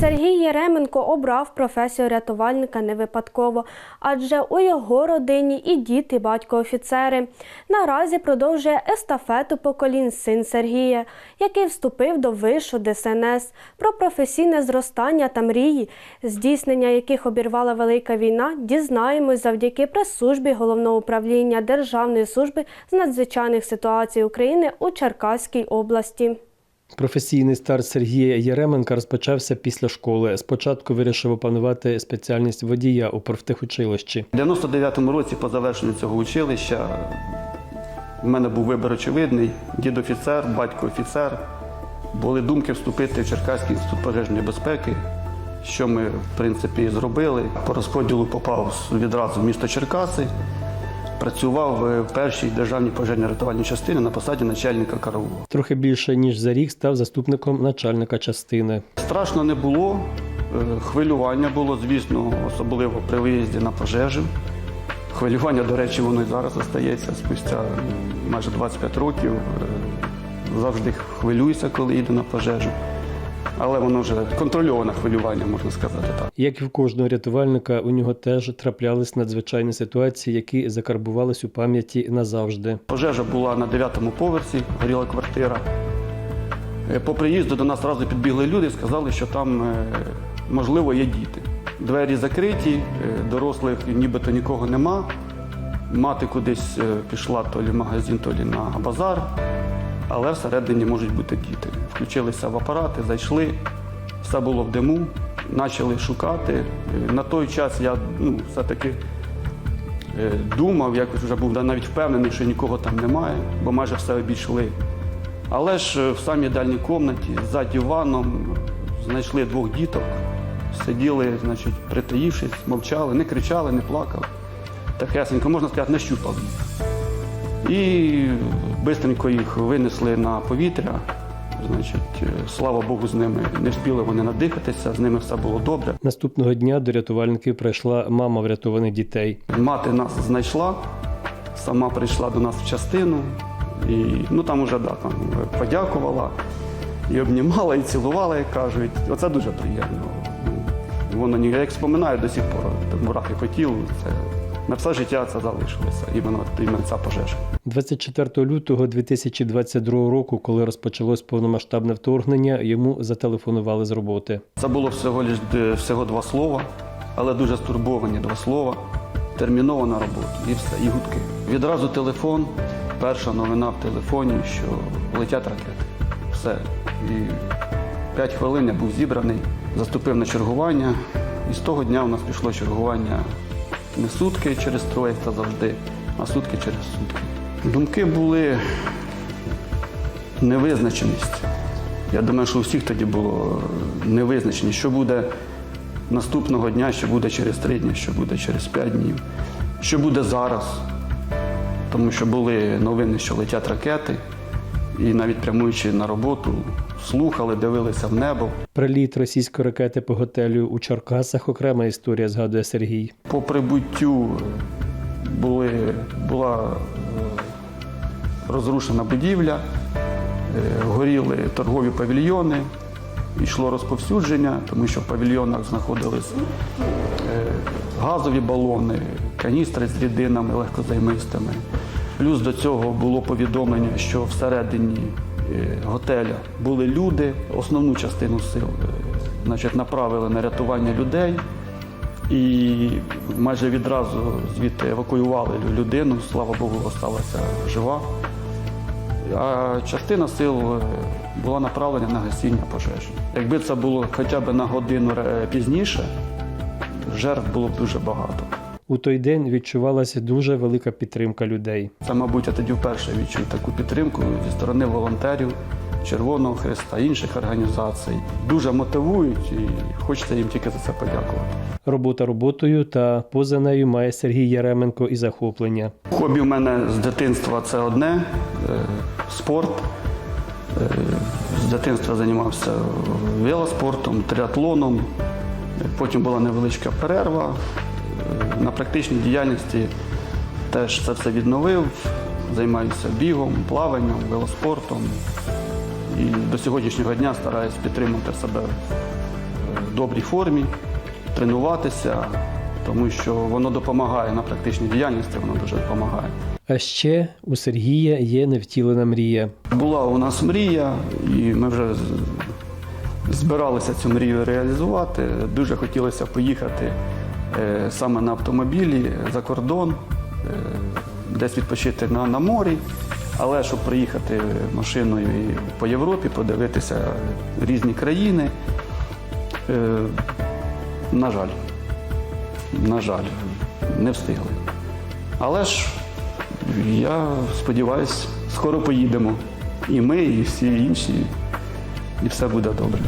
Сергій Єременко обрав професію рятувальника не випадково, адже у його родині і дід, і батько офіцери. Наразі продовжує естафету поколінь син Сергія, який вступив до вишу ДСНС. Про професійне зростання та мрії, здійснення яких обірвала велика війна, дізнаємось завдяки прес-службі головного управління Державної служби з надзвичайних ситуацій України у Черкаській області. Професійний старт Сергія Єременка розпочався після школи. Спочатку вирішив опанувати спеціальність водія у профтехучилищі. У 99-му році по завершенню цього училища в мене був вибір очевидний. Дід офіцер, батько офіцер. Були думки вступити в Черкаський інститут пожежної безпеки, що ми, в принципі, і зробили. По розподілу попав відразу в місто Черкаси. Працював в першій державній пожежно-рятувальній частині на посаді начальника караулу. Трохи більше ніж за рік став заступником начальника частини. Страшно не було, е, хвилювання було, звісно, особливо при виїзді на пожежі. Хвилювання, до речі, воно і зараз залишається спустя майже 25 років. Е, Завжди хвилююся, коли їду на пожежу. Але воно вже контрольоване хвилювання, можна сказати так. Як і в кожного рятувальника, у нього теж траплялись надзвичайні ситуації, які закарбувались у пам'яті назавжди. Пожежа була на 9-му поверсі, горіла квартира. Е, По приїзду до нас одразу підбігли люди і сказали, що там, е, можливо, є діти. Двері закриті, е, дорослих нібито нікого нема. Мати кудись пішла то лі в магазин, то лі на базар, але всередині можуть бути діти. Включилися в апарати, зайшли, все було в диму, почали шукати. Е, На той час я ну, все-таки Е, думав, якось вже був навіть впевнений, що нікого там немає, бо майже все обійшли. Але ж е, в самій дальній кімнаті, за диваном, знайшли двох діток, сиділи, значить, притаївшись, мовчали, не кричали, не плакали. Тихесенько, можна сказати, не щупали їх. І швидко їх винесли на повітря. Значить, е, слава Богу, з ними не встигли вони надихатися, з ними все було добре. Наступного дня до рятувальників прийшла мама врятованих дітей. Мати нас знайшла, сама прийшла до нас в частину, і ну там уже да, там подякувала, і обнімала, і цілувала, як кажуть. Оце дуже приємно. Воно як споминаю до сих пор, так мурахи по тілу. Це на все життя це залишилося, іменно, іменно ця пожежа. 24 лютого 2022 року, коли розпочалось повномасштабне вторгнення, йому зателефонували з роботи. Це було всього лиш всього два слова, але дуже стурбовані два слова. Терміново на роботу і все, і гудки. Відразу телефон, перша новина в телефоні, що летять ракети. Все. І п'ять хвилин я був зібраний, заступив на чергування. І з того дня у нас пішло чергування не сутки через троє, це завжди, а сутки через сутки. Думки були невизначеність. Я думаю, що у всіх тоді було невизначеність, що буде наступного дня, що буде через три дні, що буде через п'ять днів, що буде зараз. Тому що були новини, що летять ракети, і навіть прямуючи на роботу, слухали, дивилися в небо. Приліт російської ракети по готелю у Черкасах окрема історія, згадує Сергій. По прибуттю були, була е, розрушена будівля, е, горіли торгові павільйони, йшло розповсюдження, тому що в павільйонах знаходились е, газові балони, каністри з рідинами легкозаймистими. Плюс до цього було повідомлення, що всередині готеля були люди, основну частину сил е, значить, направили на рятування людей. І майже відразу звідти евакуювали людину, слава Богу, залишилася жива. А частина сил е, була направлена на гасіння пожежі. Якби це було хоча б на годину е, пізніше, жертв було б дуже багато. У той день відчувалася дуже велика підтримка людей. Це, мабуть, я тоді вперше відчув таку підтримку зі сторони волонтерів, Червоного Христа, інших організацій. Дуже мотивують і хочеться їм тільки за це подякувати. Робота роботою та поза нею має Сергій Яременко і захоплення. Хобі в мене з дитинства це одне е, спорт. Е, З дитинства займався велоспортом, триатлоном. Потім була невеличка перерва. На практичній діяльності теж це все відновив. Займаюся бігом, плаванням, велоспортом. І до сьогоднішнього дня стараюсь підтримувати себе в добрій формі, тренуватися, тому що воно допомагає на практичній діяльності, воно дуже допомагає. А ще у Сергія є невтілена мрія. Була у нас мрія, і ми вже збиралися цю мрію реалізувати. Дуже хотілося поїхати саме на автомобілі за кордон, е, десь відпочити на, на морі. Але щоб приїхати машиною по Європі, подивитися різні країни, е, на жаль, на жаль, не встигли. Але ж я сподіваюся, скоро поїдемо. І ми, і всі інші, і все буде добре.